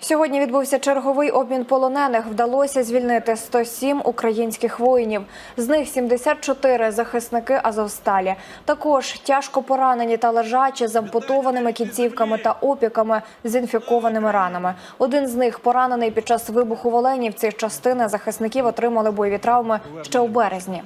Сьогодні відбувся черговий обмін полонених. Вдалося звільнити 107 українських воїнів. З них 74 захисники Азовсталі. Також тяжко поранені та лежачі з ампутованими кінцівками та опіками з інфікованими ранами. Один з них поранений під час вибуху в Оленівці. Частина захисників отримали бойові травми ще у березні.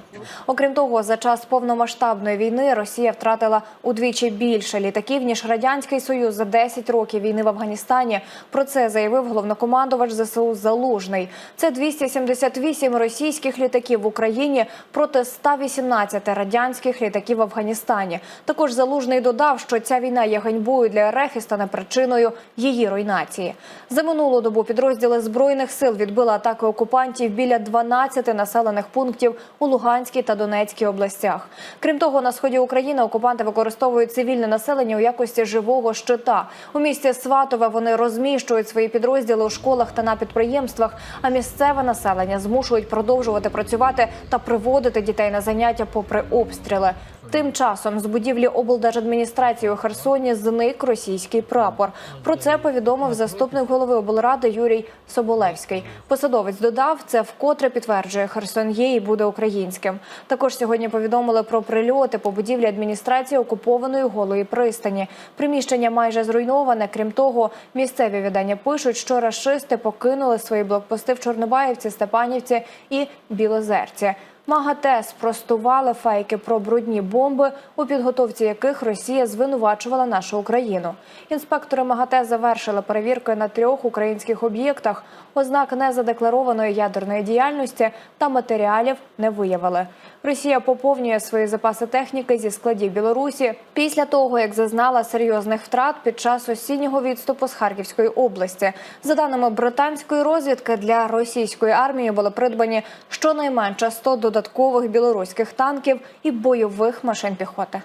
Окрім того, за час повномасштабної війни Росія втратила удвічі більше літаків ніж радянський союз за 10 років війни в Афганістані. Про це заявив головнокомандувач ЗСУ Залужний. Це 278 російських літаків в Україні проти 118 радянських літаків в Афганістані. Також Залужний додав, що ця війна є ганьбою для РФ і стане причиною її руйнації. За минулу добу підрозділи збройних сил відбили атаки окупантів біля 12 населених пунктів у Луганській та Донецькій областях. Крім того, на сході України окупанти використовують цивільне населення у якості живого щита. У місті Сватове вони розміщують свої підрозділи у школах та на підприємствах. А місцеве населення змушують продовжувати працювати та приводити дітей на заняття попри обстріли. Тим часом з будівлі облдержадміністрації у Херсоні зник російський прапор. Про це повідомив заступник голови облради Юрій Соболевський. Посадовець додав, це вкотре підтверджує Херсон є і буде українським. Також сьогодні повідомили про прильоти по будівлі адміністрації окупованої голої пристані. Приміщення майже зруйноване. Крім того, місцеві видання пишуть, що рашисти покинули свої блокпости в Чорнобаївці, Степанівці і Білозерці. МАГАТЕ спростували фейки про брудні бомби, у підготовці яких Росія звинувачувала нашу Україну. Інспектори МАГАТЕ завершили перевірки на трьох українських об'єктах. Ознак незадекларованої ядерної діяльності та матеріалів не виявили. Росія поповнює свої запаси техніки зі складів Білорусі після того, як зазнала серйозних втрат під час осіннього відступу з Харківської області. За даними британської розвідки, для російської армії були придбані щонайменше 100 додаткових білоруських танків і бойових машин піхоти.